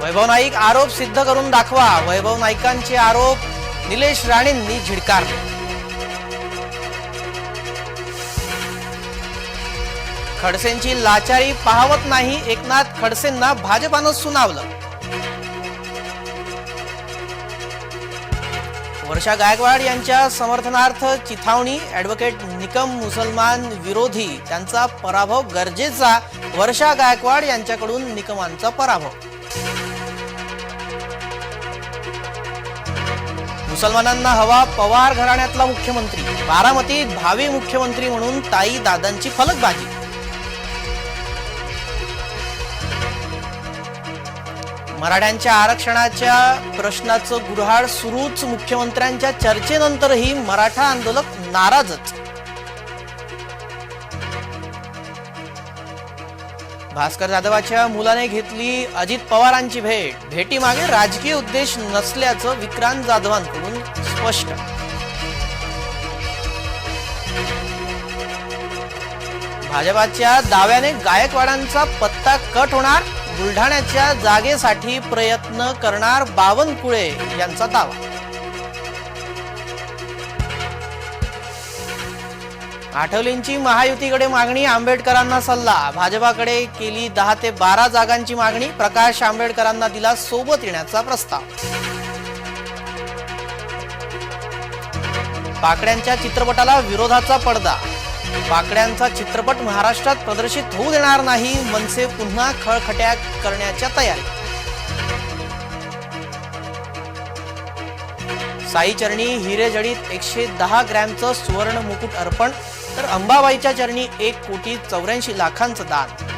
वैभव नाईक आरोप सिद्ध करून दाखवा. वैभव नाईकांचे आरोप निलेश राणेंनी झिडकारले. खडसेंची लाचारी पाहवत नाही. एकनाथ खडसेंना भाजपानं सुनावलं. वर्षा गायकवाड यांच्या समर्थनार्थ चिथावणी ॲडव्होकेट निकम मुसलमान विरोधी त्यांचा पराभव गरजेचा वर्षा गायकवाड यांच्याकडून निकमांचा पराभव. मुसलमानांना हवा पवार घराण्यातला मुख्यमंत्री बारामतीत भावी मुख्यमंत्री म्हणून ताई दादांची फलकबाजी. मराठ्यांच्या आरक्षणाच्या प्रश्नाचं गुऱ्हाळ सुरूच मुख्यमंत्र्यांच्या चर्चेनंतरही मराठा आंदोलक नाराजच. भास्कर जाधवाच्या मुलाने घेतली अजित पवारांची भेट. भेटीमागे राजकीय उद्देश नसल्याचं विक्रांत जाधवांकडून स्पष्ट. भाजपाच्या दाव्याने गायकवाडांचा पत्ता कट होणार? बुलढाण्याच्या जागेसाठी प्रयत्न करणार बावनकुळे यांचा दावा. आठवलेंची महायुतीकडे मागणी आंबेडकरांना सल्ला. भाजपाकडे केली दहा ते बारा जागांची मागणी. प्रकाश आंबेडकरांना दिला सोबत येण्याचा प्रस्ताव. पाकड्यांच्या चित्रपटाला विरोधाचा पडदा. पाकड्यांचा चित्रपट महाराष्ट्रात प्रदर्शित होऊ देणार नाही. मनसे पुन्हा खळखट्या करण्याच्या तयारी. साई चरणी हिरे जडीत एकशे दहा ग्रॅमचं सुवर्ण मुकुट अर्पण तर अंबाबाईच्या चरणी एक कोटी चौऱ्याऐंशी लाखांचं दान.